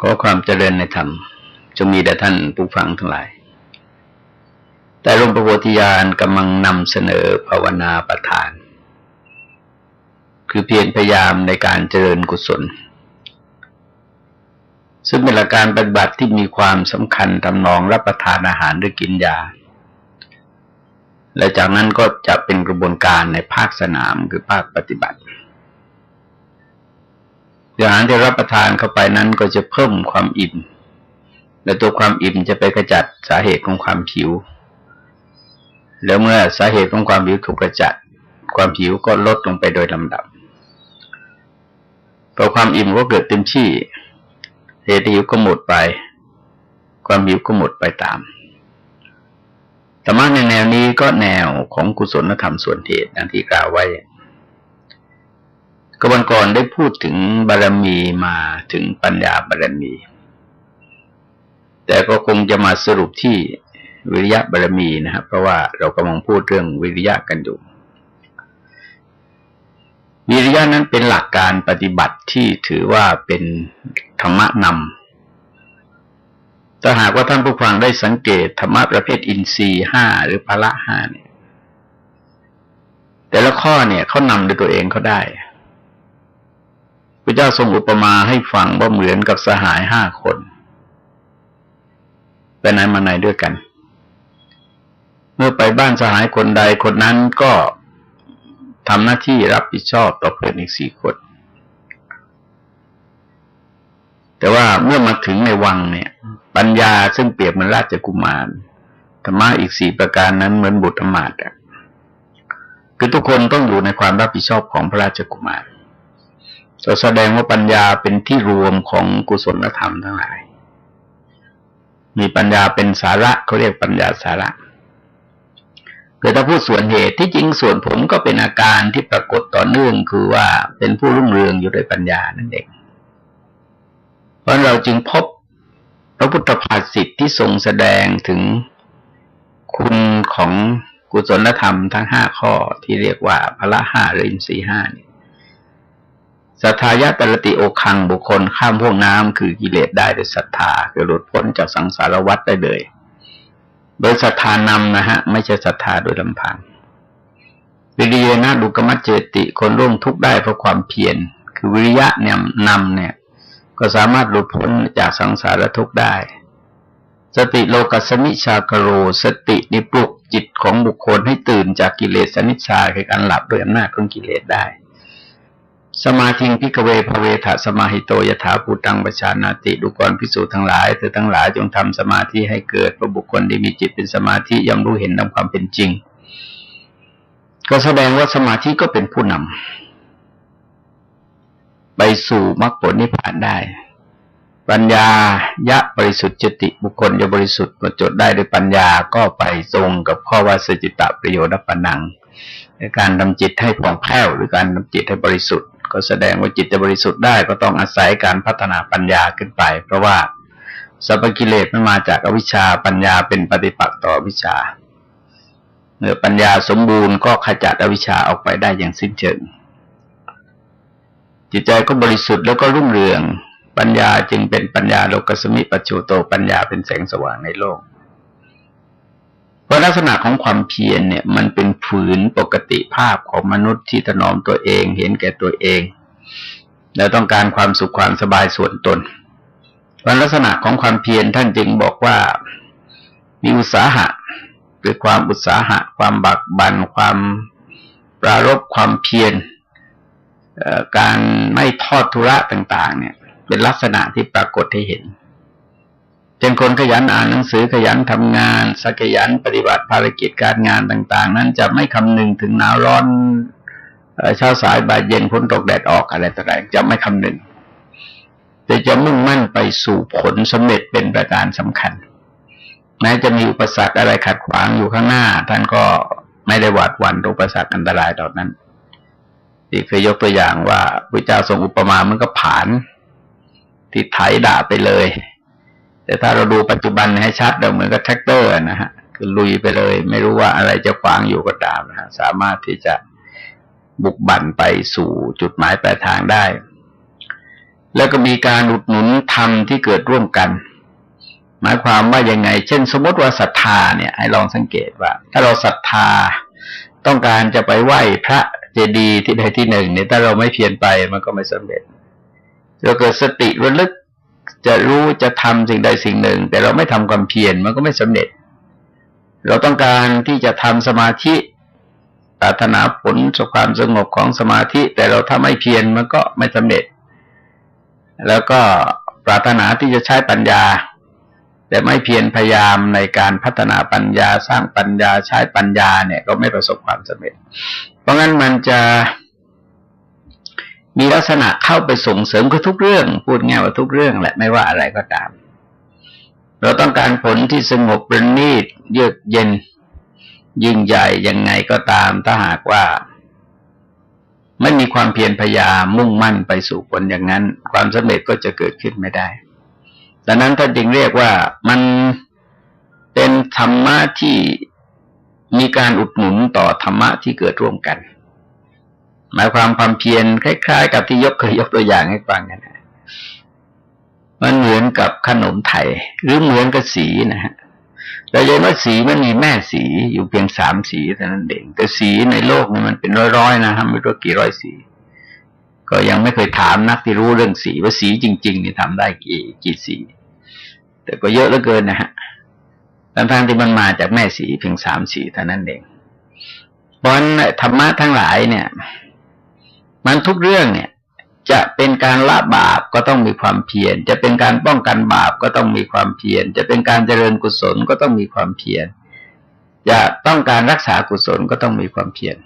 ขอความเจริญในธรรมจงมีแด่ท่านผู้ฟังทั้งหลาย แต่หลวงพระโพธิญาณกำลังนำเสนอภาวนาประทาน คือเพียรพยายามในการเจริญกุศล ซึ่งเป็นหลักการปฏิบัติที่มีความสำคัญทำนองรับประทานอาหารหรือกินยา และจากนั้นก็จะเป็นกระบวนการในภาคสนามคือภาคปฏิบัติ อาหารที่รับประทานเข้าไปนั้นก็จะเพิ่มความอิ่ม และตัวความอิ่มจะไปกระจัดสาเหตุของความผิว แล้วเมื่อสาเหตุของความผิวถูกกระจัด ความผิวก็ลดลงไปโดยลำดับพอความอิ่มก็เกิดเต็มที่เหตุหิวก็หมดไป ความหิวก็หมดไปตามธรรมะในแนวนี้ก็แนวของกุศลธรรมส่วนเหตุอย่างที่กล่าวไว้ ก็วันก่อนได้พูดถึงบารมีมาถึงปัญญาบารมี แต่ก็คงจะมาสรุปที่วิริยะบารมีนะครับเพราะว่าเรากำลังพูดเรื่องวิริยะกันอยู่วิริยะนั้นเป็นหลักการปฏิบัติที่ถือว่าเป็นธรรมะนำถ้าหากว่าท่านผู้ฟังได้สังเกตธรรมะประเภทอินทรีห้าหรือพละห้าเนี่ย แต่ละข้อเนี่ยเขานำด้วยตัวเองเขาได้ พระเจ้าทรงอุปมาให้ฟังว่าเหมือนกับสหายห้าคนไปไหนมาไหนด้วยกัน เมื่อไปบ้านสหายคนใดคนนั้นก็ทำหน้าที่รับผิดชอบต่อเพื่อนอีกสี่คน แต่ว่าเมื่อมาถึงในวังเนี่ย ปัญญาซึ่งเปรียบเหมือนราชกุมารธรรมะอีกสี่ประการนั้นเหมือนบุตรอมาตย์คือทุกคนต้องอยู่ในความรับผิดชอบของพระราชกุมาร จะแสดงว่าปัญญาเป็นที่รวมของกุศลธรรมทั้งหลาย มีปัญญาเป็นสาระเขาเรียกปัญญาสาระคือถ้าพูดส่วนเหตุที่จริงส่วนผลก็เป็นอาการที่ปรากฏต่อเนื่องคือว่าเป็นผู้รุ่งเรืองอยู่ด้วยปัญญานั่นเอง เพราะเราจึงพบพระพุทธภาษิตที่ทรงแสดงถึงคุณของกุศลธรรมทั้งห้าข้อที่เรียกว่าพละห้าหรืออินทรีห้านี่ สัทธายะตรติโอคังบุคคลข้ามพวกน้ำคือกิเลสได้ด้วยศรัทธาคือหลุดพ้นจากสังสารวัฏได้เลย โดยศรัทธานำนะฮะ ไม่ใช่ศรัทธาโดยลำพังวิริยนะดุกมัจเจติคนร่วงทุกข์ได้เพราะความเพียรคือวิริยะเนี่ยนำเนี่ย ก็สามารถหลุดพ้นจากสังสารทุกข์ได้ สติโลกัสมิชากโร สตินิปลุกจิตของบุคคลให้ตื่นจากกิเลสสนิชาคือการหลับด้วยอำนาจของกิเลสได้ สมาธิพิกเวภเวทะสมาหิโตยถาภูตังประชานาติดุกรพิสูจน์ทั้งหลายเธอทั้งหลายจงทำสมาธิให้เกิดพระบุคคลที่มีจิตเป็นสมาธิย่อมรู้เห็นตามความเป็นจริง ก็แสดงว่าสมาธิก็เป็นผู้นำไปสู่มรรคผลนิพพานได้ ปัญญายะบริสุทธิ์จติบุคคลจะบริสุทธิ์ประจดได้ด้วยปัญญาก็ไปตรงกับข้อว่าสจิตะประโยชน์ปนังในการทำจิตให้ผ่องแผ้วหรือการทำจิตให้บริสุทธิ์ ก็แสดงว่าจิตจะบริสุทธิ์ได้ก็ต้องอาศัยการพัฒนาปัญญาขึ้นไป เพราะว่าสัพกิเลสมันมาจากอวิชชาปัญญาเป็นปฏิปักษ์ต่อวิชาเมื่อปัญญาสมบูรณ์ก็ขจัดอวิชชาออกไปได้อย่างสิ้นเชิง จิตใจก็บริสุทธิ์แล้วก็รุ่งเรือง ปัญญาจึงเป็นปัญญาโลกสมิปัจจุโตปัญญาเป็นแสงสว่างในโลก เพราะลักษณะของความเพียรเนี่ย มันเป็นฝืนปกติภาพของมนุษย์ที่ถนอมตัวเอง เห็นแก่ตัวเอง แล้วต้องการความสุขความสบายส่วนตนเพราะลักษณะของความเพียรท่านจึงบอกว่ามีอุตสาหะคือความอุตสาหะ ความบักบันความปรารบความเพียรการไม่ทอดทุระต่าง ๆ เนี่ย เป็นลักษณะที่ปรากฏให้เห็น เป็นคนขยันอ่านหนังสือขยันทำงานสักขยันปฏิบัติภารกิจการงานต่าง ๆ นั้นจะไม่คำนึงถึงหนาวร้อนเช้าสายบ่ายเย็นพ้นตกแดดออกอะไรต่างๆจะไม่คำนึงแต่จะมุ่งมั่นไปสู่ผลสำเร็จเป็นประการสำคัญ แม้จะมีอุปสรรคอะไรขัดขวางอยู่ข้างหน้า ท่านก็ไม่ได้หวาดหวั่นอุปสรรคอันตรายเหล่านั้นที่เคยยกตัวอย่างว่าพระเจ้าทรงอุปมามันก็ผานที่ไถด่าไปเลย แต่ถ้าเราดูปัจจุบันให้ชัดเราเหมือนกับแท็กเตอร์นะฮะคือลุยไปเลย ไม่รู้ว่าอะไรจะขวางอยู่ก็ตามนะฮะสามารถที่จะบุกบั่นไปสู่จุดหมายปลายทางได้ แล้วก็มีการอุดหนุนธรรมที่เกิดร่วมกัน หมายความว่ายังไง เช่น สมมติว่าศรัทธาเนี่ย ให้ลองสังเกตว่า ถ้าเราศรัทธาต้องการจะไปไหว้พระเจดีย์ที่ใดที่หนึ่งเนี่ยถ้าเราไม่เพียรไปมันก็ไม่สำเร็จเราเกิดสติระลึก จะรู้จะทำสิ่งใดสิ่งหนึ่ง แต่เราไม่ทำความเพียรมันก็ไม่สำเร็จ เราต้องการที่จะทำสมาธิปรารถนาผลสุความสงบของสมาธิ แต่เราถ้าไม่เพียรมันก็ไม่สำเร็จ แล้วก็ปรารถนาที่จะใช้ปัญญา แต่ไม่เพียรพยายามในการพัฒนาปัญญาสร้างปัญญาใช้ปัญญาเนี่ย ก็ไม่ประสบความสำเร็จ เพราะงั้นมันจะ มีลักษณะเข้าไปส่งเสริมกับทุกเรื่อง พูดง่ายว่าทุกเรื่องแหละไม่ว่าอะไรก็ตาม เราต้องการผลที่สงบประณีตเยือกเย็น ยิ่งใหญ่ยังไงก็ตาม ถ้าหากว่า ไม่มีความเพียรพยายามมุ่งมั่นไปสู่ผลอย่างนั้น ความสำเร็จก็จะเกิดขึ้นไม่ได้ดังนั้นท่านจึงเรียกว่ามันเป็นธรรมะที่มีการอุดหนุนต่อธรรมะที่เกิดร่วมกัน หมายความความเพียรคล้าย ๆ กับที่ยกเคยยกตัวอย่างให้ฟังกันนะมันเหมือนกับขนมไทย หรือเหมือนกับสีนะฮะเราเรียนว่าสีมันมีแม่สีอยู่เพียงสามสีเท่านั้นเองแต่สีในโลกนี่มันเป็นร้อยๆนะฮะไม่รู้กี่ร้อยสี ก็ยังไม่เคยถามนักที่รู้เรื่องสีว่าสีจริงๆนี่ทำได้กี่กี่สี แต่ก็เยอะเหลือเกินนะฮะทั้งๆที่มันมาจากแม่สีเพียงสามสีเท่านั้นเองเพราะฉะนั้นธรรมะทั้งหลายเนี่ย มันทุกเรื่องเนี่ย จะเป็นการละบาปก็ต้องมีความเพียร จะเป็นการป้องกันบาปก็ต้องมีความเพียร จะเป็นการเจริญกุศลก็ต้องมีความเพียร จะต้องการรักษากุศลก็ต้องมีความเพียร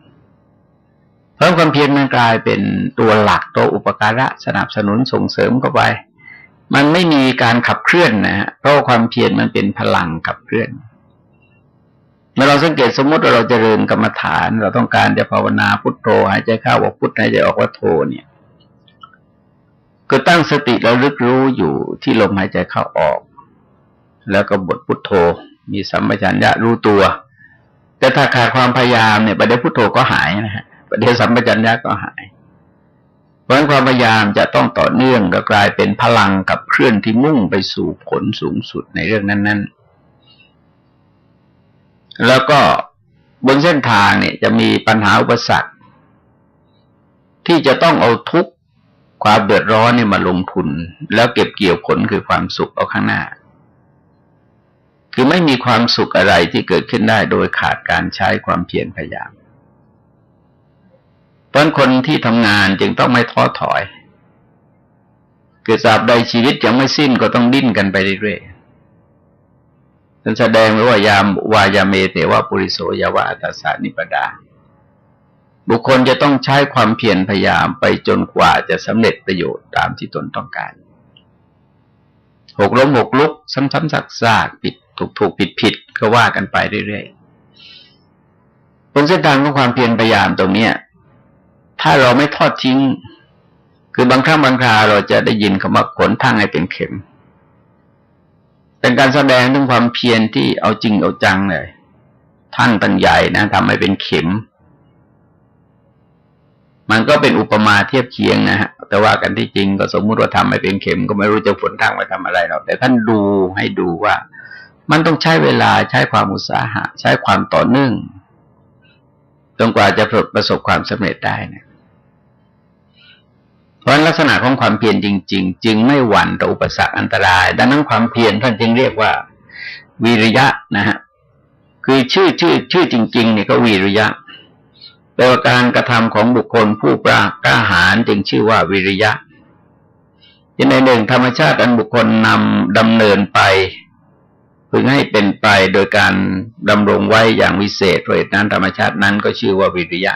เพราะความเพียรมันกลายเป็นตัวหลักตัวอุปการะสนับสนุนส่งเสริมเข้าไป มันไม่มีการขับเคลื่อนนะฮะ เพราะความเพียรมันเป็นพลังขับเคลื่อนเเมื่อเราสังเกตสมมติว่าเราจเจริญกรรมฐาน เราต้องการจะภาวนาพุทโธหายใจเข้าว่าพุทหายใจออกว่าโธเนี่ยก็ตั้งสติแล้วลึกรู้อยู่ที่ลมหายใจเข้าออก แล้วก็บทพุทโธ มีสัมปชัญญะรู้ตัว แต่ถ้าขาดความพยายามเนี่ยประเดี๋ยวพุทโธก็หายนะฮะประเดี๋ยวสัมปชัญญะก็หาย เพราะความพยายามจะต้องต่อเนื่องก็กลายเป็นพลังกับเคลื่อนที่มุ่งไปสู่ผลสูงสุดในเรื่องนั้น ๆ แล้วก็บนเส้นทางเนี่ยจะมีปัญหาอุปสรรค ที่จะต้องเอาทุกความเดือดร้อนเนี่ยมาลงทุน แล้วเก็บเกี่ยวผลคือความสุขเอาข้างหน้า คือไม่มีความสุขอะไรที่เกิดขึ้นได้โดยขาดการใช้ความเพียรพยายามเพราะคนที่ทำงานจึงต้องไม่ท้อถอย เกิดสาบใดชีวิตยังไม่สิ้นก็ต้องดิ้นกันไปเรื่อยานแสดงไว้ว่ายามวายาเมเตว่าปุริโสยาวะอัตสานิปดา บุคคลจะต้องใช้ความเพียรพยายามไปจนกว่าจะสำเร็จประโยชน์ตามที่ตนต้องการ หกล้มหกลุก ซ้ำๆซักซากผิดถูกถูกผิดผิดก็ว่ากันไปเรื่อยๆบนเส้นทางของความเพียรพยายามตรงเนี้ย ถ้าเราไม่ทอดทิ้ง คือบางครั้งบางคราเราจะได้ยินคำว่าผลทางให้เป็นเข็ม เป็นการแสดงถึงความเพียรที่เอาจริงเอาจังเลยท่านตั้งใหญ่นะทำให้เป็นเข็ม มันก็เป็นอุปมาเทียบเคียงนะฮะแต่ว่ากันที่จริงก็สมมุติว่าทำให้เป็นเข็ม ก็ไม่รู้จะฝนทางไปทำอะไรหรอกแต่ท่านดูให้ดูว่า มันต้องใช้เวลาใช้ความอุตสาหะ ใช้ความต่อเนื่องจนกว่าจะประสบความสำเร็จได้นะ เพราะลักษณะของความเพียรจริง ๆ จึงไม่หวั่นต่ออุปสรรคอันตราย ดังนั้นความเพียรท่านจึงเรียกว่า วิริยะนะฮะคือชื่อชื่อชื่อจริง ๆ เนี่ยก็วิริยะแปลว่าการกระทำของบุคคลผู้ปรากล้าหาญจึงชื่อว่าวิริยะที่ในหนึ่งธรรมชาติอันบุคคลนำดำเนินไปพึงให้เป็นไปโดยการดำรงไว้อย่างวิเศษเพราะนั้นธรรมชาตินั้นก็ชื่อว่าวิริยะ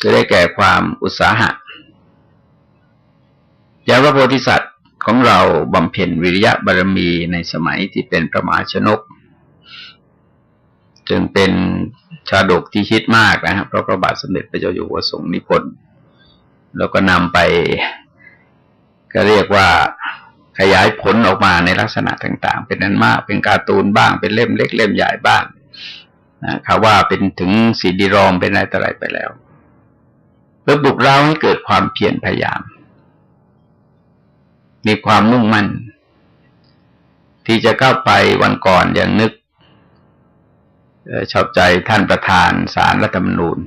จะได้แก่ความอุตสาหะ อย่างพระโพธิสัตว์ของเราบำเพ็ญวิริยะบารมีในสมัยที่เป็นพระมาชนก จึงเป็นชาดกที่ฮิตมากนะครับเพราะพระบาทสมเด็จพระเจ้าอยู่หัวทรงนิพนธ์แล้วก็นำไป ก็เรียกว่าขยายผลออกมาในลักษณะต่าง ๆ เป็นนั้นมาก เป็นการ์ตูนบ้างเป็นเล่มเล็กเล่มใหญ่บ้างนะคำว่าเป็นถึงสีดีรอมเป็นอะไรต่ออะไรไปแล้วเพื่อบุกเราให้เกิดความเพียรพยายาม มีความมุ่งมั่น ที่จะเข้าไปวันก่อนอย่างนึกชอบใจท่านประธานสารรัฐธรรมนูญ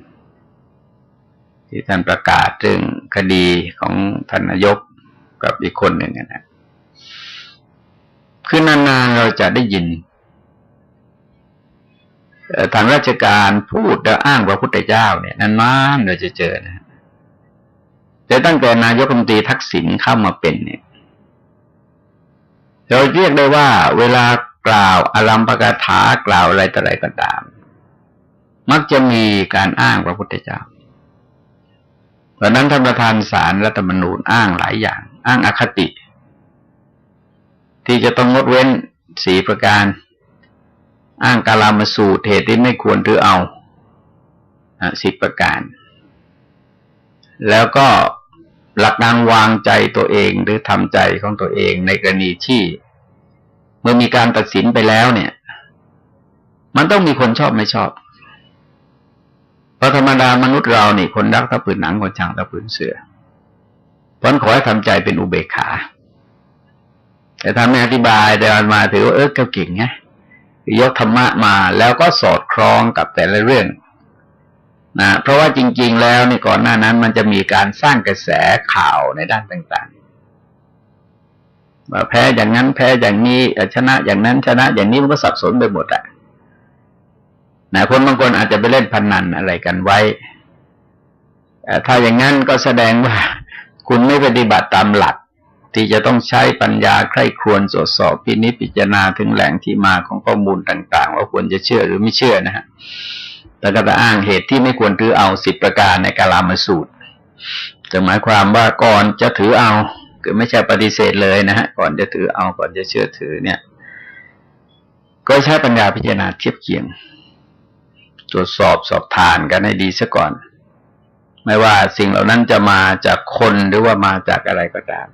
ที่ท่านประกาศเรื่องคดีของท่านนายกกับอีกคนหนึ่งนะคือนานๆเราจะได้ยินทางราชการพูดแล้วอ้างพระพุทธเจ้าเนี่ยนานๆเราจะเจอนะแต่ตั้งแต่นายกรัฐมนตรีทักษิณเข้ามาเป็นเนี่ย เราเรียกได้ว่าเวลากล่าวอารัมปกถากล่าวอะไรต่ออะไรก็ตาม มักจะมีการอ้างพระพุทธเจ้าเพราะนั้นท่านประธานสารรัฐธรรมนูญอ้างหลายอย่าง อ้างอคติ ที่จะต้องงดเว้นสีประการ อ้างกาลามาสูตรเหตุที่ไม่ควรถือเอาสิบประการ แล้วก็ หลักการวางใจตัวเองหรือทำใจของตัวเองในกรณีที่ เมื่อมีการตัดสินไปแล้วเนี่ย มันต้องมีคนชอบไม่ชอบเพราะธรรมดามนุษย์เรานี่คนรักตะปืนหนังคนช่างตะปืนเสือเพราะขอให้ทำใจเป็นอุเบกขา แต่ทำไม่อธิบายแต่มาถือว่าเออเขาเก่งไงยกธรรมะมาแล้วก็สอดคล้องกับแต่ละเรื่อง นะเพราะว่าจริง ๆ แล้วนี่ก่อนหน้านั้นมันจะมีการสร้างกระแสข่าวในด้านต่างๆว่าแพ้อย่างนั้นแพ้อย่างนี้ชนะอย่างนั้นชนะอย่างนี้มันก็สับสนไปหมดอะนะคนบางคนอาจจะไปเล่นพนนันอะไรกันไว้ถ้าอย่างนั้นก็แสดงว่า คุณไม่ปฏิบัติตามหลัก ที่จะต้องใช้ปัญญาใคร่ครวญตรวจสอบพินิจพิจารณาถึงแหล่งที่มาของข้อมูลต่าง ๆ ว่าควรจะเชื่อหรือไม่เชื่อนะฮะ แล้วก็จะอ้างเหตุที่ไม่ควรถือเอาสิบประการในกาลามสูตรจะหมายความว่าก่อนจะถือเอาคือไม่ใช่ปฏิเสธเลยนะฮะก่อนจะถือเอาก่อนจะเชื่อถือเนี่ย ก็ใช้ปัญญาพิจารณาเทียบเคียง ตรวจสอบสอบทานกันให้ดีซะก่อน ไม่ว่าสิ่งเหล่านั้นจะมาจากคนหรือว่ามาจากอะไรก็ตาม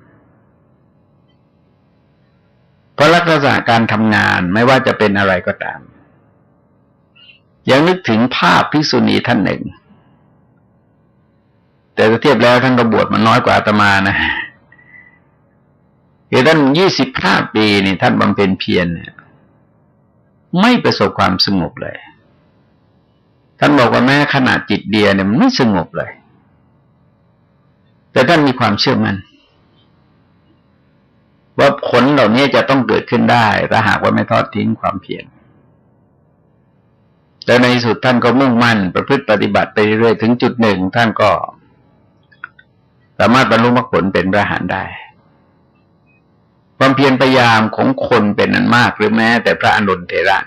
เพราะลักษณะการทำงานไม่ว่าจะเป็นอะไรก็ตาม ยังนึกถึงภาพภิกษุณีท่านหนึ่ง แต่เทียบแล้วท่านก็บวชมันน้อยกว่าอาตมานะคือท่านยี่สิบห้าปีนี่ท่านบำเพ็ญเพียรเนี่ยไม่ประสบความสงบเลย ท่านบอกว่าแม้ขนาดจิตเดียเนี่ยมันไม่สงบเลย แต่ท่านมีความเชื่อมัน่นว่าผลเหล่านี้จะต้องเกิดขึ้นได้ถ้าหากว่าไม่ทอดทิ้งความเพียร แต่ในสุดท่านก็มุ่งมั่น ประพฤติปฏิบัติไปเรื่อยถึงจุดหนึ่งท่านก็ สามารถบรรลุมรรคผลเป็นพระหานได้ ความเพียรพยายามของคนเป็นนันมากหรือแม้ แต่พระอนุนเทระ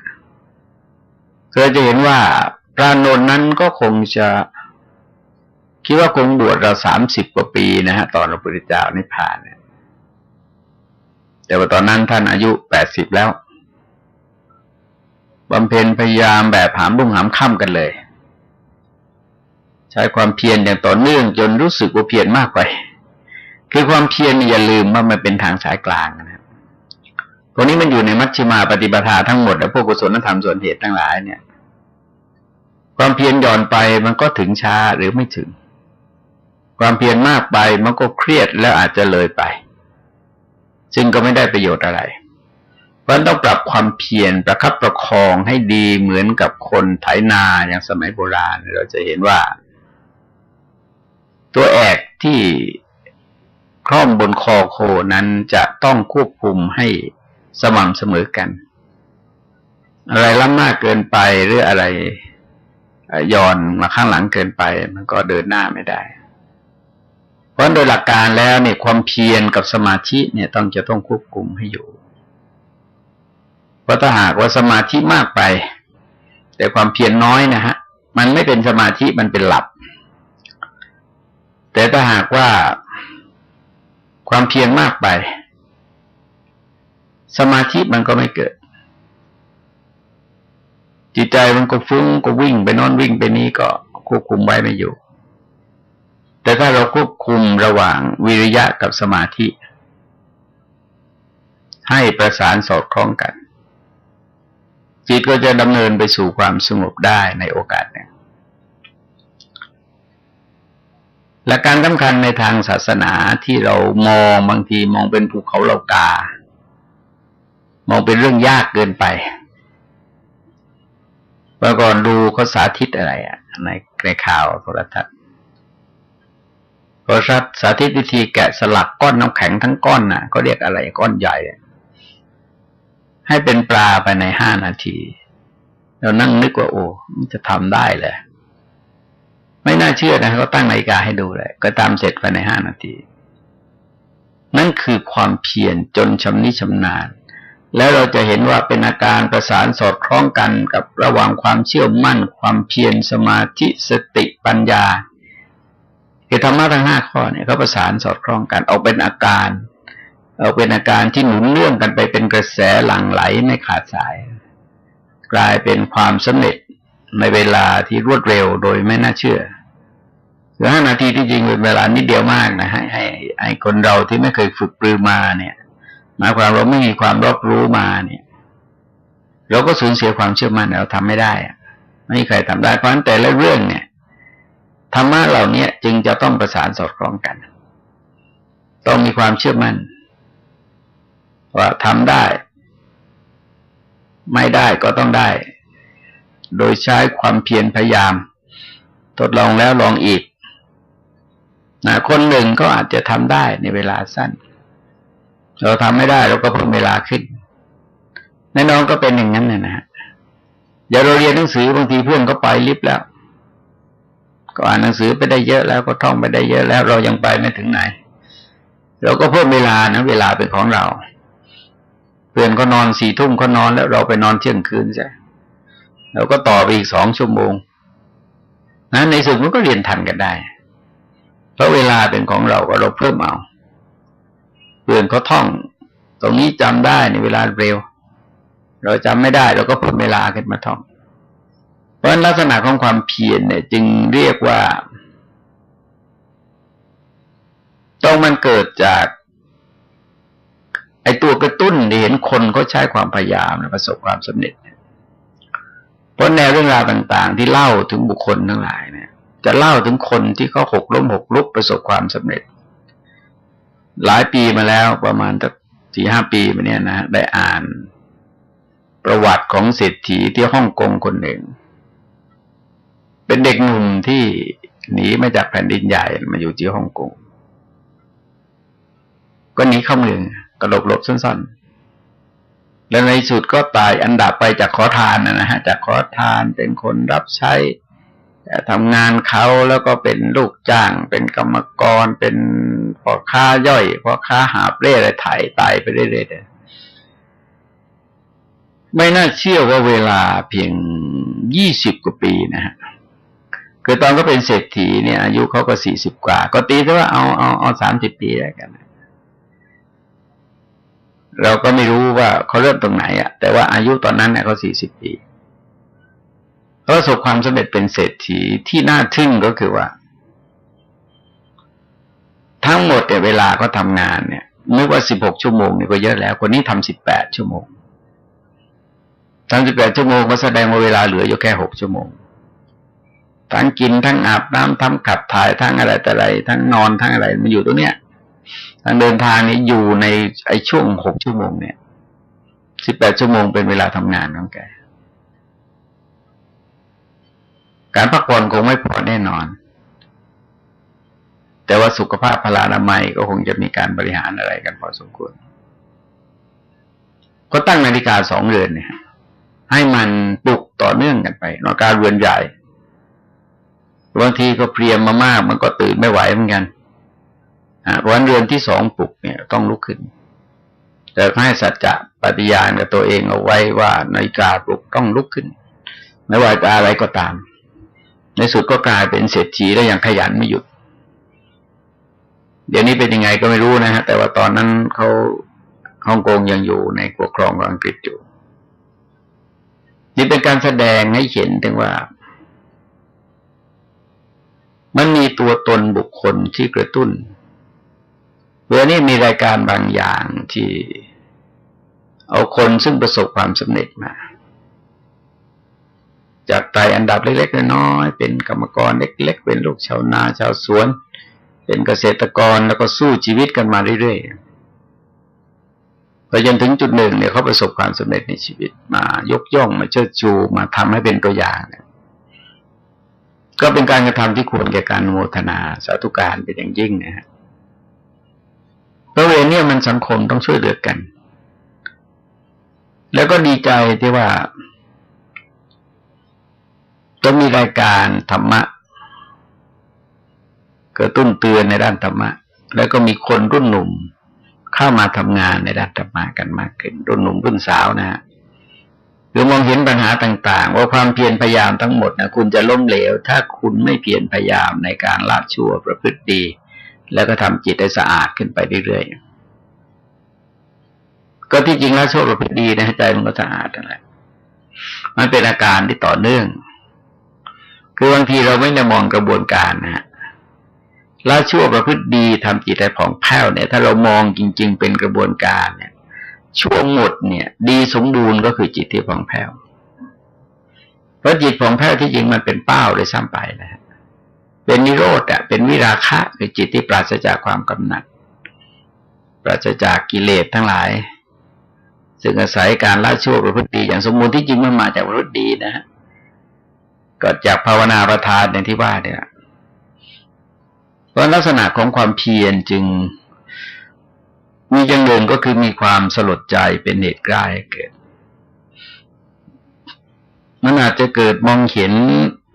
เราจะเห็นว่าพระอนุนนั้นก็คงจะคิดว่าคงบวชเราสามสิบกว่าปีนะฮะตอนพระพุทธเจ้านิพพานเนี่ยแต่ว่าตอนนั้นท่านอายุแปดสิบแล้ว บำเพ็ญพยายามแบบหามรุ่งหามค่ำกันเลย ใช้ความเพียรอย่างต่อเนื่องจนรู้สึกว่าเพียรมากไป คือความเพียรอย่าลืมว่ามันเป็นทางสายกลางนะครับตรงนี้มันอยู่ในมัชฌิมาปฏิปทาทั้งหมดและพวกกุศลธรรมส่วนเหตุทั้งหลายเนี่ย ความเพียรหย่อนไปมันก็ถึงช้าหรือไม่ถึง ความเพียรมากไปมันก็เครียดแล้วอาจจะเลยไป ซึ่งก็ไม่ได้ประโยชน์อะไร เพราะต้องปรับความเพียรประคับประคองให้ดีเหมือนกับคนไถนาอย่างสมัยโบราณ เราจะเห็นว่า ตัวแอกที่คล้องบนคอโคนั้นจะต้องควบคุมให้สม่ำเสมอกัน อะไรล้ำหน้าเกินไปหรืออะไรย้อนมาข้างหลังเกินไป มันก็เดินหน้าไม่ได้ เพราะโดยหลักการแล้วเนี่ยความเพียรกับสมาธิเนี่ยต้องจะต้องควบคุมให้อยู่ เพราะถ้าหากว่าสมาธิมากไป แต่ความเพียรนน้อยนะฮะ มันไม่เป็นสมาธิมันเป็นหลับ แต่ถ้าหากว่าความเพียรมากไป สมาธิมันก็ไม่เกิด จิตใจมันก็ฟุ้งก็วิ่งไปนอนวิ่งไปนี้ก็ควบคุมไว้ไม่อยู่ แต่ถ้าเราควบคุมระหว่างวิริยะกับสมาธิ ให้ประสานสอดคล้องกัน จิตก็จะดำเนินไปสู่ความสงบได้ในโอกาสหนึ่งและการสำคัญในทางศาสนาที่เรามองบางทีมองเป็นภูเขาเหล่ากา มองเป็นเรื่องยากเกินไปเมื่อก่อนดูเขาสาธิตอะไรอะในในข่าวโทรทัศน์โทรทัศน์สาธิตวิธีแกะสลักก้อนน้ำแข็งทั้งก้อนน่ะก็เรียกอะไรก้อนใหญ่ ให้เป็นปลาไปในห้านาที เรานั่งนึกว่าโอ้มันจะทำได้เลยไม่น่าเชื่อนะเขาตั้งนาฬิกาให้ดูเลยก็ตามเสร็จภายในห้านาที นั่นคือความเพียรจนชำนิชำนาญ แล้วเราจะเห็นว่าเป็นอาการประสานสอดคล้องกันกับระหว่างความเชื่อมั่น ความเพียรสมาธิสติปัญญาคือธรรมะทั้งห้าข้อเนี่ยเขาประสานสอดคล้องกันออกเป็นอาการ เป็นอาการที่หนุนเรื่องกันไปเป็นกระแสหลั่งไหลไม่ขาดสาย กลายเป็นความสำเร็จในเวลาที่รวดเร็วโดยไม่น่าเชื่อคือห้านาทีที่จริงเป็นเวลานิดเดียวมากนะให้ให้ให้คนเราที่ไม่เคยฝึกปรือมาเนี่ยหมายความเราไม่มีความรอบรู้มาเนี่ย เราก็สูญเสียความเชื่อมั่นเราทำไม่ได้ไม่มีใครทำได้เพราะฉะนั้นแต่ละเรื่องเนี่ยธรรมะเหล่านี้จึงจะต้องประสานสอดคล้องกัน ต้องมีความเชื่อมั่น ว่าทำได้ ไม่ได้ก็ต้องได้ โดยใช้ความเพียรพยายาม ทดลองแล้วลองอีกนะคนหนึ่งก็อาจจะทำได้ในเวลาสั้น เราทำไม่ได้เราก็เพิ่มเวลาขึ้นแน่นอนก็เป็นอย่างนั้นนะฮะอย่าเราเรียนหนังสือบางทีเพื่อนก็ไปลิฟต์แล้ว ก็อ่านหนังสือไปได้เยอะแล้วก็ท่องไปได้เยอะแล้ว เรายังไปไม่ถึงไหน เราก็เพิ่มเวลานะเวลาเป็นของเรา เพื่อนก็นอนสี่ทุ่มก็นอนแล้วเราไปนอนเที่ยงคืนใช่เราก็ต่อไปอีกสองชั่วโมงนะในสุดมันก็เรียนทันกันได้ เพราะเวลาเป็นของเราก็เราเพิ่มเอาเพื่อนเขาท่อง ตรงนี้จำได้ในเวลาเร็ว เราจำไม่ได้เราก็เพิ่มเวลาขึ้นมาท่อง เพราะลักษณะของความเพียรเนี่ย จึงเรียกว่า ต้องมันเกิดจาก ไอตัวกระตุ้นที่เห็นคนเขาใช้ความพยายามประสบความสำเร็จเพราะแนวเรื่องราวต่าง ๆ ที่เล่าถึงบุคคลทั้งหลายเนี่ย จะเล่าถึงคนที่เขาหกล้มหกลุกประสบความสำเร็จ หลายปีมาแล้วประมาณสักสี่ห้าปีมาเนี้ยนะได้อ่าน ประวัติของเศรษฐีที่ฮ่องกงคนหนึ่ง เป็นเด็กหนุ่มที่หนีมาจากแผ่นดินใหญ่มาอยู่ที่ฮ่องกงก็หนีเข้าเมือง ลบหลบสั้นๆ แล้วในสุดก็ตายอันดับไปจากขอทานนะฮะ จากขอทานเป็นคนรับใช้ทำงานเขาแล้วก็เป็นลูกจ้าง เป็นกรรมกร เป็นพ่อค้าย่อยพ่อค้าหาเปร่อะไรถ่ายตายไปเรื่อยๆไม่น่าเชื่อว่าเวลาเพียงยี่สิบกว่าปีนะฮะคือตอนก็เป็นเศรษฐีเนี่ย อายุเขาก็สี่สิบกว่า ก็ตีซะว่าเอาเอาเอาสามสิบปีแล้วกัน เราก็ไม่รู้ว่าเขาเริ่มตรงไหนอะแต่ว่าอายุตอนนั้นเนี่ยเขาสี่สิบปีประสบความสำเร็จเป็นเศรษฐีที่น่าทึ่งก็คือว่า ทั้งหมดเนี่ยเวลาก็ทำงานเนี่ยนึกว่าสิบหกชั่วโมงนี่ก็เยอะแล้ว คนนี้ทำสิบแปดชั่วโมงทำสิบแปดชั่วโมงก็แสดงว่าเวลาเหลืออยู่แค่หกชั่วโมงทั้งกินทั้งอาบน้ำทั้งขับถ่ายทั้งอะไรแต่อะไร ทั้งนอนทั้งอะไร มันอยู่ตรงเนี้ย ทางเดินทางนี้อยู่ในไอ้ช่วงหกชั่วโมงเนี่ยสิบแปดชั่วโมงเป็นเวลาทำงานของแก การพักผ่อนคงไม่พอแน่นอน แต่ว่าสุขภาพพลานามัยก็คงจะมีการบริหารอะไรกันพอสมควร ก็ตั้งนาฬิกาสองเรือนเนี่ย ให้มันปลุกต่อเนื่องกันไปนาฬิกาเรือนใหญ่บางทีก็เพียมมามาก มันก็ตื่นไม่ไหวเหมือนกัน วันเรือนที่สองปลุกเนี่ยต้องลุกขึ้น แต่ให้สัจจะปฏิญาณกับตัวเองเอาไว้ว่านาฬิกาปลุกต้องลุกขึ้น ไม่ว่าจะอะไรก็ตาม ในสุดก็กลายเป็นเศรษฐีได้อย่างขยันไม่หยุด เดี๋ยวนี้เป็นยังไงก็ไม่รู้นะฮะ แต่ว่าตอนนั้นเขาฮ่องกงยังอยู่ในปกครองของอังกฤษอยู่ นี่เป็นการแสดงให้เห็นถึงว่ามันมีตัวตนบุคคลที่กระตุ้น เวลานี้มีรายการบางอย่างที่ เอาคนซึ่งประสบความสำเร็จมา จากไต่อันดับเล็กๆน้อยๆเป็นกรรมกรเล็ก ๆ เป็นลูกชาวนาชาวสวน เป็นเกษตรกรแล้วก็สู้ชีวิตกันมาเรื่อยๆพอจนถึงจุดหนึ่งเนี่ยเขาประสบความสำเร็จในชีวิตมายกย่องมาเชิดชูมาทำให้เป็นตัวอย่างเนี่ยก็เป็นการกระทำที่ควรแก่การโมทนาสาธุการเป็นอย่างยิ่งนะฮะ เพราะเวรเนี่ยมันสังคมต้องช่วยเหลือกัน แล้วก็ดีใจที่ว่าต้องมีรายการธรรมะกระตุ้นเตือนในด้านธรรมะ แล้วก็มีคนรุ่นหนุ่มเข้ามาทำงานในด้านธรรมะกันมากขึ้น รุ่นหนุ่มรุ่นสาวนะฮะคือมองเห็นปัญหาต่างๆ ว่าความเพียรพยายามทั้งหมดนะคุณจะล้มเหลว ถ้าคุณไม่เพียรพยายามในการละชั่วประพฤติดี แล้วก็ทำจิตให้สะอาดขึ้นไปเรื่อยๆ ก็ที่จริงแล้วชั่วประพฤติดีนะใจมันก็สะอาดนั่นแหละมันเป็นอาการที่ต่อเนื่อง คือบางทีเราไม่ได้มองกระบวนการนะฮะละชั่วประพฤติดีทำจิตให้ผ่องแผ้วเนี่ย ถ้าเรามองจริง ๆ เป็นกระบวนการเนี่ยช่วงหมดเนี่ย ดีสมบูรณ์ก็คือจิตที่ผ่องแผ้วเพราะจิตผ่องแผ้วที่จริงมันเป็นเป้าเลยซ้ำไปนะฮะ เป็นนิโรธอะเป็นวิราคะคือจิตที่ปราศจากความกำหนัด ปราศจากกิเลสทั้งหลายซึ่งอาศัยการละชั่วประพฤติดีอย่างสมบูรณ์ที่จริงมันมาจากประพฤติดีนะฮะก็จากภาวนาประทานอย่างที่ว่าเนี่ยเพราะลักษณะของความเพียรจึง มีอย่างหนึ่งก็คือมีความสลดใจเป็นเหตุกล้ายเกิด มันอาจจะเกิดมองเห็น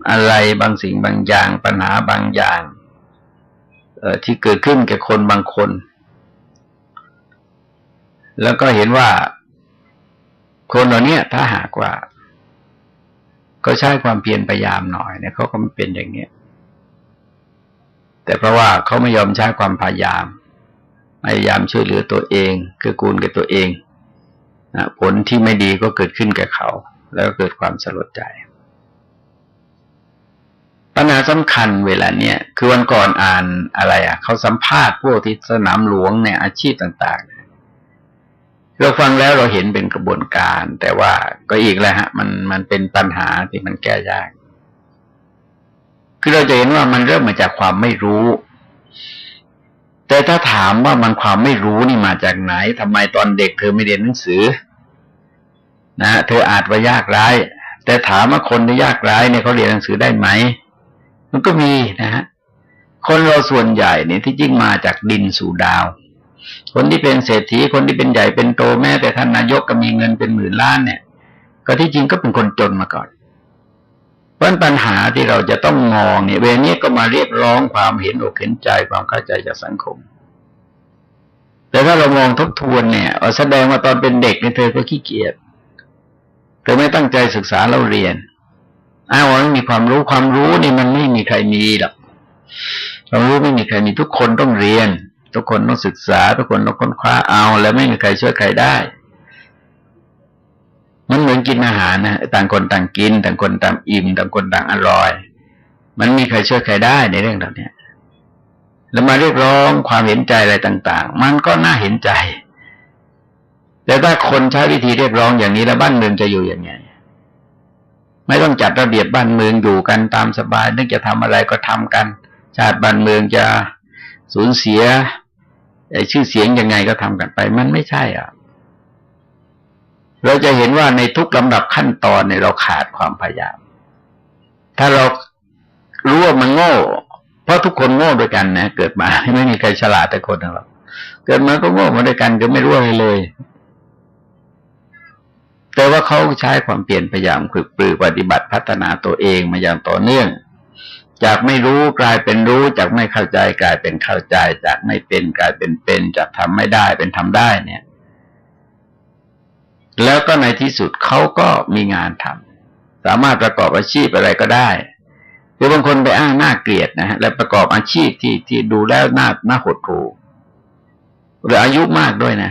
อะไรบางสิ่งบางอย่างปัญหาบางอย่างที่เกิดขึ้นแก่คนบางคน แล้วก็เห็นว่า คนเหล่านี้ถ้าหากว่า ก็ใช้ความเพียรพยายามหน่อยเนี่ยเขาก็ไม่เป็นอย่างเนี้ยแต่เพราะว่าเขาไม่ยอมใช้ความพยายามพยายามช่วยเหลือตัวเองคือกูลกับตัวเองนะผลที่ไม่ดีก็เกิดขึ้นกับเขา แล้วก็เกิดความสลดใจ ปัญหาสำคัญเวลาเนี้ยคือวันก่อนอ่านอะไรอะเขาสัมภาษณ์พวกที่สนามหลวงในอาชีพต่างๆ เราฟังแล้วเราเห็นเป็นกระบวนการ แต่ว่าก็อีกแล้วฮะ มันมันเป็นปัญหาที่มันแก้ยาก คือเราจะเห็นว่ามันเริ่มมาจากความไม่รู้ แต่ถ้าถามว่ามันความไม่รู้นี่มาจากไหนทำไมตอนเด็กเธอไม่เรียนหนังสือ นะเธออาจว่ายากไร้แต่ถามว่าคนที่ยากไร้เนี่ยเขาเรียนหนังสือได้ไหม มันก็มีนะฮะคนเราส่วนใหญ่เนี่ยที่จริงมาจากดินสู่ดาว คนที่เป็นเศรษฐีคนที่เป็นใหญ่เป็นโตแม้แต่ท่านนายกก็มีเงินเป็นหมื่นล้านเนี่ย ก็ที่จริงก็เป็นคนจนมาก่อนเพราะปัญหาที่เราจะต้องมองเนี่ยเวนี้ก็มาเรียกร้องความเห็นอกเห็นใจความเข้าใจจากสังคม แต่ถ้าเรามองทบทวนเนี่ยแสดงว่าตอนเป็นเด็กเนี่ยเธอก็ขี้เกียจเธอไม่ตั้งใจศึกษาเราเรียน อ้าวไม่มีความรู้ความรู้นี่มันไม่มีใครมีหรอกความรู้ไม่มีใครมีทุกคนต้องเรียน ทุกคนต้องศึกษา ทุกคนต้องค้นคว้าเอา แล้วไม่มีใครช่วยใครได้ มันเหมือนกินอาหารนะต่างคนต่างกิน ต่างคนต่างอิ่ม ต่างคนต่างอร่อย มันมีใครช่วยใครได้ในเรื่องเหล่านี้แล้วมาเรียกร้องความเห็นใจอะไรต่าง ๆ มันก็น่าเห็นใจ แต่ถ้าคนใช้วิธีเรียกร้องอย่างนี้แล้วบ้านเมืองจะอยู่อย่างไง ไม่ต้องจัดระเบียบบ้านเมืองอยู่กันตามสบายนึกจะทำอะไรก็ทำกัน ชาติบ้านเมืองจะสูญเสียชื่อเสียงยังไงก็ทำกันไป มันไม่ใช่อะ เราจะเห็นว่าในทุกลำดับขั้นตอนเนี่ยเราขาดความพยายาม ถ้าเรารู้ว่ามันโง่ เพราะทุกคนโง่ด้วยกันนะเกิดมาไม่มีใครฉลาดแต่คนหรอกเกิดมาก็โง่มาด้วยกันก็ไม่รู้อะไรเลย แต่ว่าเขาใช้ความเปลี่ยนพยายามฝึกปรือปฏิบัติพัฒนาตัวเองมาอย่างต่อเนื่อง จากไม่รู้กลายเป็นรู้ จากไม่เข้าใจกลายเป็นเข้าใจ จากไม่เป็นกลายเป็นเป็น จากทำไม่ได้เป็นทำได้เนี่ย แล้วก็ในที่สุดเขาก็มีงานทำสามารถประกอบอาชีพอะไรก็ได้หรือบางคนไปอ้างหน้าเกลียดนะฮะและประกอบอาชีพที่ที่ดูแล้วหน้าหน้าหดหู่หรืออายุมากด้วยนะ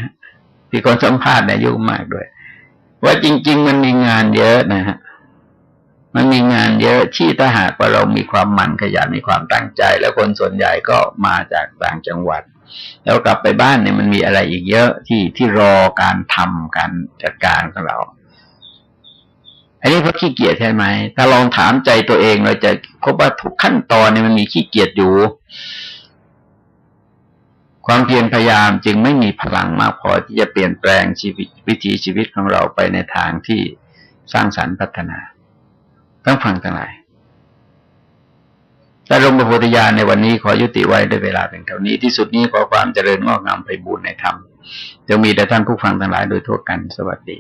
ที่คนสัมภาษณ์อายุมากด้วย ว่าจริง ๆ มันมีงานเยอะนะฮะมันมีงานเยอะที่ถ้าหากว่าเรามีความมันขยันมีความตั้งใจ แล้วคนส่วนใหญ่ก็มาจากต่างจังหวัด แล้วกลับไปบ้านเนี่ยมันมีอะไรอีกเยอะที่ที่รอการทำการจัดการของเรา อันนี้เพราะขี้เกียจใช่ไหมถ้าลองถามใจตัวเองเราจะพบว่าทุกขั้นตอนเนี่ยมันมีขี้เกียจอยู่ ความเพียรพยายามจึงไม่มีพลังมากพอที่จะเปลี่ยนแปลงชีวิตวิถีชีวิตของเราไปในทางที่สร้างสรรค์พัฒนาต้องฟังทั้งหลายแต่ลงประโพธิญาณในวันนี้ขอยุติไว้ด้วยเวลาเป็นเท่านี้ที่สุดนี้ขอความเจริญงอกงามไปบูรณนธรรมจะมีแต่ท่านผู้ฟังทั้งหลายโดยทั่วกันสวัสดี